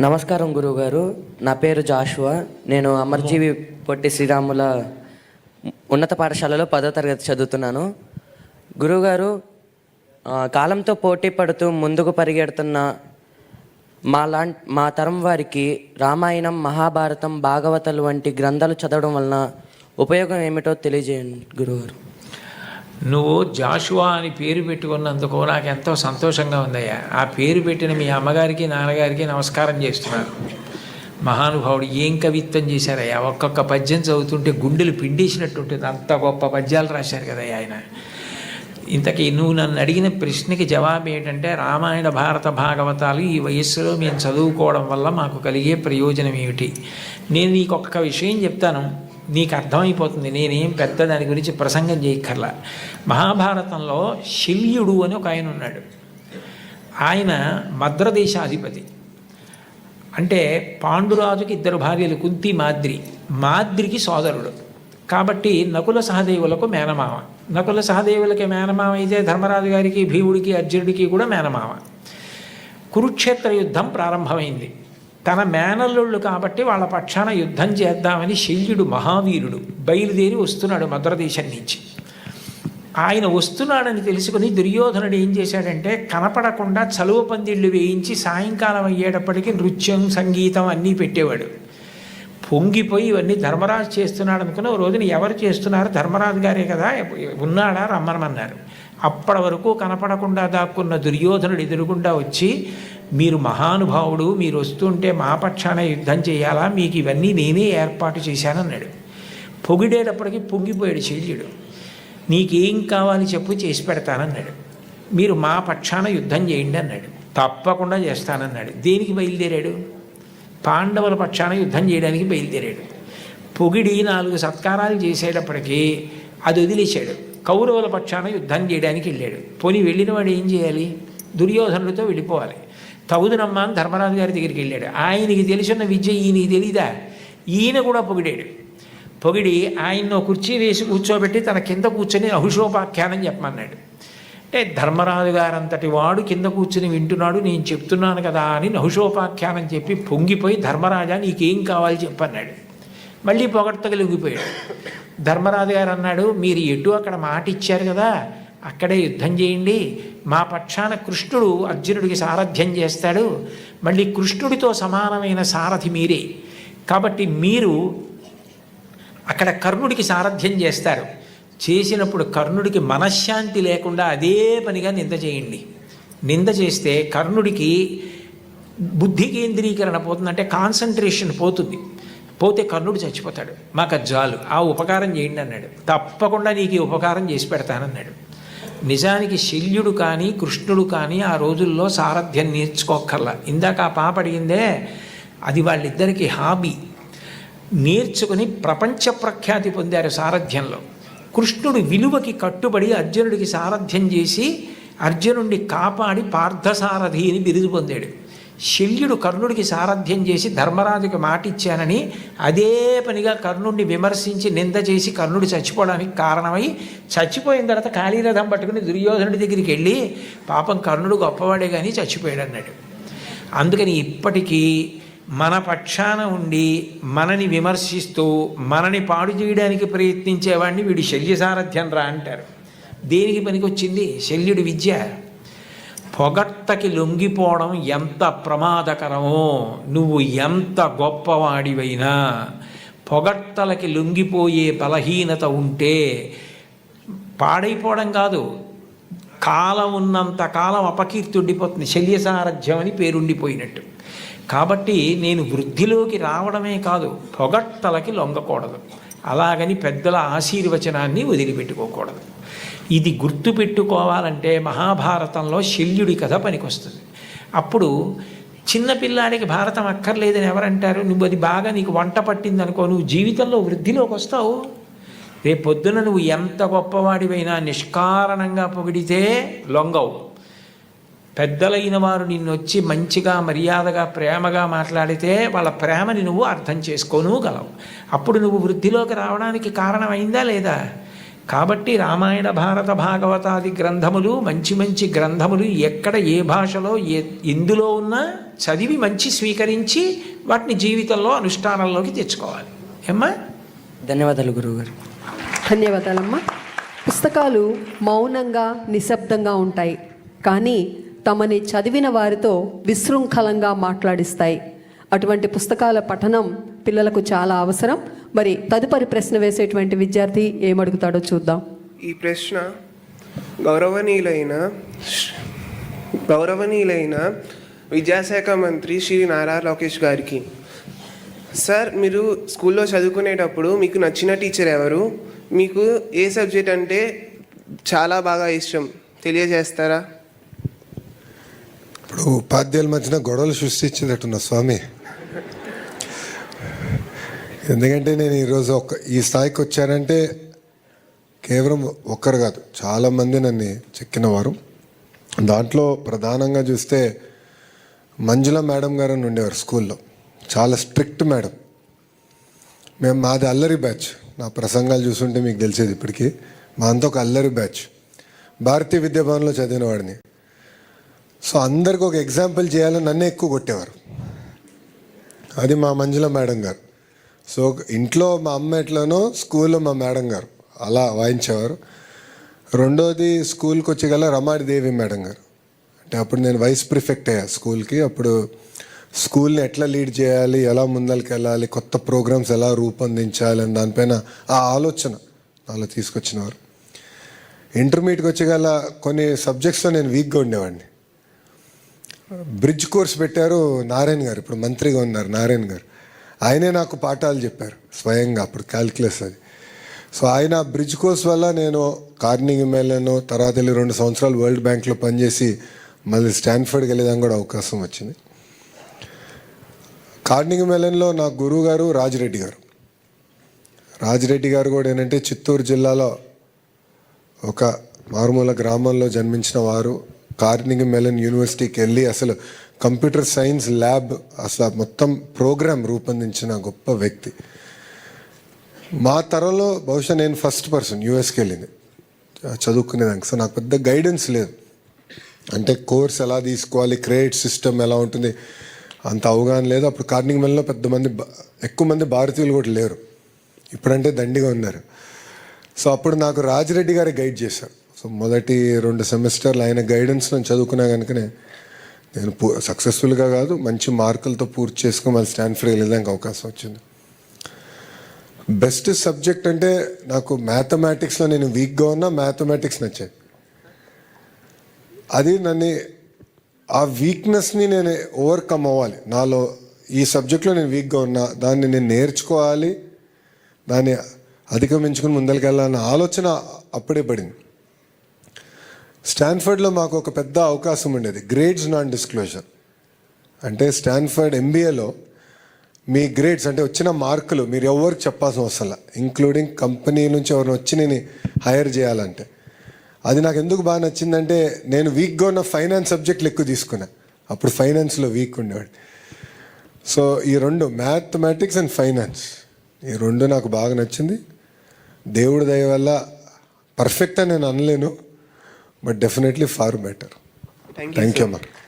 నమస్కారం గురువుగారు. నా పేరు జాషువా. నేను అమర్జీవి పొట్టి శ్రీరాముల ఉన్నత పాఠశాలలో పదో తరగతి చదువుతున్నాను. గురువుగారు కాలంతో పోటీ పడుతూ ముందుకు పరిగెడుతున్న మా లా మా తరం వారికి రామాయణం మహాభారతం భాగవతాలు వంటి గ్రంథాలు చదవడం వలన ఉపయోగం ఏమిటో తెలియజేయండి గురువుగారు. నువ్వు జాషువా అని పేరు పెట్టుకున్నందుకు నాకు ఎంతో సంతోషంగా ఉందయ్యా. ఆ పేరు పెట్టిన మీ అమ్మగారికి నాన్నగారికి నమస్కారం చేస్తున్నాను. మహానుభావుడు ఏం కవిత్వం చేశారయ్యా? ఒక్కొక్క పద్యం చదువుతుంటే గుండెలు పిండేసినట్టు ఉంటుంది అంత గొప్ప పద్యాలు రాశారు కదయ్యా ఆయన. ఇంతకీ నువ్వు నన్ను అడిగిన ప్రశ్నకి జవాబు ఏంటంటే రామాయణ భారత భాగవతాలు ఈ వయస్సులో మేము చదువుకోవడం వల్ల మాకు కలిగే ప్రయోజనం ఏమిటి? నేను నీకు ఒక్క విషయం చెప్తాను. నీకు అర్థమైపోతుంది. నేనేం పెద్ద దాని గురించి ప్రసంగం చేయక్కర్లా. మహాభారతంలో శల్యుడు అని ఒక ఆయన ఉన్నాడు. ఆయన మద్రదేశాధిపతి. అంటే పాండురాజుకి ఇద్దరు భార్యలు కుంతి మాద్రి. మాద్రికి సోదరుడు. కాబట్టి నకుల సహదేవులకు మేనమామ. నకుల సహదేవులకి మేనమామ అయితే ధర్మరాజు గారికి భీముడికి అర్జునుడికి కూడా మేనమామ. కురుక్షేత్ర యుద్ధం ప్రారంభమైంది. తన మేనల్లుళ్ళు కాబట్టి వాళ్ళ పక్షాన యుద్ధం చేద్దామని శల్యుడు మహావీరుడు బయలుదేరి వస్తున్నాడు మద్రదేశం నుంచి. ఆయన వస్తున్నాడని తెలుసుకుని దుర్యోధనుడు ఏం చేశాడంటే కనపడకుండా చలువ పందిళ్ళు వేయించి సాయంకాలం అయ్యేటప్పటికి నృత్యం సంగీతం అన్నీ పెట్టేవాడు. పొంగిపోయి ఇవన్నీ ధర్మరాజు చేస్తున్నాడు అనుకుని ఓ రోజున ఎవరు చేస్తున్నారు? ధర్మరాజు గారే కదా ఉన్నాడా? రమ్మనమన్నారు. అప్పటి వరకు కనపడకుండా దాక్కున్న దుర్యోధనుడు ఎదురుగుండా వచ్చి మీరు మహానుభావుడు మీరు వస్తుంటే మా పక్షాన యుద్ధం చేయాలా? మీకు ఇవన్నీ నేనే ఏర్పాటు చేశానన్నాడు పొగిడేటప్పటికి పొంగిపోయాడు శల్యుడు. నీకేం కావాలి చెప్పు చేసి పెడతానన్నాడు మీరు మా పక్షాన యుద్ధం చేయండి అన్నాడు. తప్పకుండా చేస్తానన్నాడు. దేనికి బయలుదేరాడు? పాండవుల పక్షాన యుద్ధం చేయడానికి బయలుదేరాడు. పొగిడి నాలుగు సత్కారాలు చేసేటప్పటికీ అది వదిలేశాడు. కౌరవుల పక్షాన యుద్ధం చేయడానికి వెళ్ళాడు. పోనీ వెళ్ళిన వాడు ఏం చేయాలి? దుర్యోధనుడితో వెళ్ళిపోవాలి. తగుదునమ్మ అని ధర్మరాజు గారి దగ్గరికి వెళ్ళాడు. ఆయనకి తెలిసిన విద్య ఈయనకి తెలీదా? ఈయన కూడా పొగిడాడు. పొగిడి ఆయన్ను కుర్చీ వేసి కూర్చోబెట్టి తన కింద కూర్చొని అహుషోపాఖ్యానం చెప్పమన్నాడు. అంటే ధర్మరాజు గారంతటి వాడు కింద కూర్చుని వింటున్నాడు నేను చెప్తున్నాను కదా అని నహుషోపాఖ్యానం చెప్పి పొంగిపోయి ధర్మరాజా నీకేం కావాలి చెప్పన్నాడు. మళ్ళీ పొగడ్తగలిగిపోయాడు ధర్మరాజు గారు అన్నాడు మీరు ఎటు అక్కడ మాట ఇచ్చారు కదా? అక్కడే యుద్ధం చేయండి. మా పక్షాన కృష్ణుడు అర్జునుడికి సారథ్యం చేస్తాడు. మళ్ళీ కృష్ణుడితో సమానమైన సారథి మీరే. కాబట్టి మీరు అక్కడ కర్ణుడికి సారథ్యం చేస్తారు. చేసినప్పుడు కర్ణుడికి మనశ్శాంతి లేకుండా అదే పనిగా నింద చేయండి. నింద చేస్తే కర్ణుడికి బుద్ధి కేంద్రీకరణ పోతుందంటే కాన్సన్ట్రేషన్ పోతుంది. పోతే కర్ణుడు చచ్చిపోతాడు. మాకు జాలు ఆ ఉపకారం చేయండి అన్నాడు. తప్పకుండా నీకు ఈ ఉపకారం చేసి పెడతానన్నాడు. నిజానికి శల్యుడు కానీ కృష్ణుడు కానీ ఆ రోజుల్లో సారథ్యం నేర్చుకోక్కర్లా. ఇందాక ఆ పాప అడిగిందే అది వాళ్ళిద్దరికీ హాబీ. నేర్చుకుని ప్రపంచ ప్రఖ్యాతి పొందారు సారథ్యంలో. కృష్ణుడు విలువకి కట్టుబడి అర్జునుడికి సారథ్యం చేసి అర్జునుడిని కాపాడి పార్థసారథి అని బిరుదు పొందాడు. శల్యుడు కర్ణుడికి సారథ్యం చేసి ధర్మరాజుకి మాట ఇచ్చానని అదే పనిగా కర్ణుడిని విమర్శించి నింద చేసి కర్ణుడు చచ్చిపోవడానికి కారణమై చచ్చిపోయిన తర్వాత కాళీరథం పట్టుకుని దుర్యోధనుడి దగ్గరికి వెళ్ళి పాపం కర్ణుడు గొప్పవాడే కానీ చచ్చిపోయాడు అన్నాడు అందుకని ఇప్పటికీ మన పక్షాన ఉండి మనని విమర్శిస్తూ మనని పాడు చేయడానికి ప్రయత్నించేవాడిని వీడి శల్య సారథ్యం రా అంటారు. దేనికి పనికొచ్చింది? శల్యుడి విద్య. పొగట్టకి లొంగిపోవడం ఎంత ప్రమాదకరమో నువ్వు ఎంత గొప్పవాడివైనా పొగట్టలకి లొంగిపోయే బలహీనత ఉంటే పాడైపోవడం కాదు. కాలం ఉన్నంత కాలం అపకీర్తి ఉండిపోతుంది శల్యసారథ్యం అని పేరుండిపోయినట్టు. కాబట్టి నేను వృద్ధిలోకి రావడమే కాదు పొగట్టలకి లొంగకూడదు. అలాగని పెద్దల ఆశీర్వచనాన్ని వదిలిపెట్టుకోకూడదు. ఇది గుర్తుపెట్టుకోవాలంటే మహాభారతంలో శల్యుడి కథ పనికొస్తుంది. అప్పుడు చిన్నపిల్లాడికి భారతం అక్కర్లేదని ఎవరంటారు? నువ్వు అది బాగా నీకు వంట పట్టింది అనుకో నువ్వు జీవితంలో వృద్ధిలోకి వస్తావు. రేపు పొద్దున నువ్వు ఎంత గొప్పవాడివైనా నిష్కారణంగా పొగిడితే లొంగవు. పెద్దలైన వారు నిన్ను వచ్చి మంచిగా మర్యాదగా ప్రేమగా మాట్లాడితే వాళ్ళ ప్రేమని నువ్వు అర్థం చేసుకోను గలవు. అప్పుడు నువ్వు వృద్ధిలోకి రావడానికి కారణమైందా లేదా? కాబట్టి రామాయణ భారత భాగవతాది గ్రంథములు మంచి మంచి గ్రంథములు ఎక్కడ ఏ భాషలో ఏ ఎందులో ఉన్నా చదివి మంచి స్వీకరించి వాటిని జీవితంలో అనుష్ఠానంలోకి తెచ్చుకోవాలి. ఏమ్మా? ధన్యవాదాలు గురువుగారు. ధన్యవాదాలమ్మా. పుస్తకాలు మౌనంగా నిశ్శబ్దంగా ఉంటాయి. కానీ తమని చదివిన వారితో విశృంఖలంగా మాట్లాడిస్తాయి. అటువంటి పుస్తకాల పఠనం పిల్లలకు చాలా అవసరం. మరి తదుపరి ప్రశ్న వేసేటువంటి విద్యార్థి ఏమడుగుతాడో చూద్దాం. ఈ ప్రశ్న గౌరవనీయులైన గౌరవనీయులైన విద్యాశాఖ మంత్రి శ్రీ నారా లోకేష్ గారికి. సార్ మీరు స్కూల్లో చదువుకునేటప్పుడు మీకు నచ్చిన టీచర్ ఎవరు? మీకు ఏ సబ్జెక్ట్ అంటే చాలా బాగా ఇష్టం? తెలియజేస్తారా? ఇప్పుడు ఉపాధ్యాయుల మధ్యన గొడవలు సృష్టించేటట్టున్న స్వామి. ఎందుకంటే నేను ఈరోజు ఒక ఈ స్థాయికి వచ్చానంటే కేవలం ఒక్కరు కాదు చాలామంది నన్ను చెక్కినవారు. దాంట్లో ప్రధానంగా చూస్తే మంజుల మేడం గారు అని ఉండేవారు స్కూల్లో. చాలా స్ట్రిక్ట్ మేడం. మేము మాది అల్లరి బ్యాచ్. నా ప్రసంగాలు చూస్తుంటే మీకు తెలిసేది ఇప్పటికీ. మా అంతా ఒక అల్లరి బ్యాచ్. భారతీయ విద్యాభవన్లో చదివిన వాడిని. సో అందరికి ఒక ఎగ్జాంపుల్ చేయాలని నన్నే ఎక్కువ కొట్టేవారు. అది మా మంజుల మేడం గారు. సో ఇంట్లో మా అమ్మ ఎట్లనో స్కూల్లో మా మేడం గారు అలా వాయించేవారు. రెండోది స్కూల్కి వచ్చి గల రమాడిదేవి మేడం గారు. అంటే అప్పుడు నేను వైస్ ప్రిఫెక్ట్ అయ్యా స్కూల్కి. అప్పుడు స్కూల్ని ఎట్లా లీడ్ చేయాలి ఎలా ముందరికి వెళ్ళాలి కొత్త ప్రోగ్రామ్స్ ఎలా రూపొందించాలి అని దానిపైన ఆ ఆలోచన నాలో తీసుకొచ్చినవారు. ఇంటర్మీడియట్కి వచ్చి గల కొన్ని సబ్జెక్ట్స్లో నేను వీక్గా ఉండేవాడిని. బ్రిడ్జ్ కోర్స్ పెట్టారు నారాయణ గారు ఇప్పుడు మంత్రిగా ఉన్నారు నారాయణ గారు. ఆయనే నాకు పాఠాలు చెప్పారు స్వయంగా అప్పుడు క్యాల్కులస్ అది. సో ఆయన బ్రిడ్జ్ కోర్స్ వల్ల నేను కార్నింగ్ వెళ్ళాను తర్వాత వెళ్ళి రెండు సంవత్సరాలు వరల్డ్ బ్యాంక్లో పనిచేసి మళ్ళీ స్టాన్ఫర్డ్కి వెళ్ళేదానికి కూడా అవకాశం వచ్చింది. కార్నింగ్ మెలన్లో నా గురువు గారు రాజిరెడ్డి గారు. రాజిరెడ్డి గారు కూడా ఏంటంటే చిత్తూరు జిల్లాలో ఒక మారుమూల గ్రామంలో జన్మించిన వారు. కార్నింగ్ మెలన్ యూనివర్సిటీకి వెళ్ళి అసలు కంప్యూటర్ సైన్స్ ల్యాబ్ అసలు మొత్తం ప్రోగ్రామ్ రూపొందించిన గొప్ప వ్యక్తి. మా తరంలో బహుశా నేను ఫస్ట్ పర్సన్ యూఎస్కి వెళ్ళింది. చదువుకునేదానికి సో నాకు పెద్ద గైడెన్స్ లేదు. అంటే కోర్స్ ఎలా తీసుకోవాలి క్రెడిట్ సిస్టమ్ ఎలా ఉంటుంది అంత అవగాహన లేదు. అప్పుడు కార్నింగ్ మెల్లో పెద్ద మంది ఎక్కువ మంది భారతీయులు కూడా లేరు. ఇప్పుడంటే దండిగా ఉన్నారు. సో అప్పుడు నాకు రాజిరెడ్డి గారు గైడ్ చేశారు. సో మొదటి రెండు సెమిస్టర్లు ఆయన గైడెన్స్ నేను చదువుకున్నా కనుకనే నేను పూ సక్సెస్ఫుల్గా కాదు మంచి మార్కులతో పూర్తి చేసుకుని మళ్ళీ స్టాన్ఫర్డ్ వెళ్ళేదానికి అవకాశం వచ్చింది. బెస్ట్ సబ్జెక్ట్ అంటే నాకు మ్యాథమెటిక్స్లో నేను వీక్గా ఉన్నా మ్యాథమెటిక్స్ నచ్చాయి అది నన్ను ఆ వీక్నెస్ని నేను ఓవర్కమ్ అవ్వాలి. నాలో ఈ సబ్జెక్ట్లో నేను వీక్గా ఉన్నా దాన్ని నేను నేర్చుకోవాలి దాన్ని అధిగమించుకుని ముందరికెళ్ళాలన్న ఆలోచన అప్పుడే పడింది. స్టాన్ఫర్డ్లో మాకు ఒక పెద్ద అవకాశం ఉండేది. గ్రేడ్స్ నాన్ డిస్క్లోజర్ అంటే స్టాన్ఫర్డ్ ఎంబీఏలో మీ గ్రేడ్స్ అంటే వచ్చిన మార్కులు మీరు ఎవరికి చెప్పాల్సిన అవసరం ఇంక్లూడింగ్ కంపెనీ నుంచి ఎవరిని వచ్చి నేను హైర్ చేయాలంటే. అది నాకు ఎందుకు బాగా నచ్చిందంటే నేను వీక్గా ఉన్న ఫైనాన్స్ సబ్జెక్టులు ఎక్కువ తీసుకున్నా. అప్పుడు ఫైనాన్స్లో వీక్ ఉండేవాడు సో ఈ రెండు మ్యాథమెటిక్స్ అండ్ ఫైనాన్స్ ఈ రెండు నాకు బాగా నచ్చింది. దేవుడి దయ వల్ల పర్ఫెక్ట్ అని నేను అనలేను. but definitely far better. Thank you. Thank you, you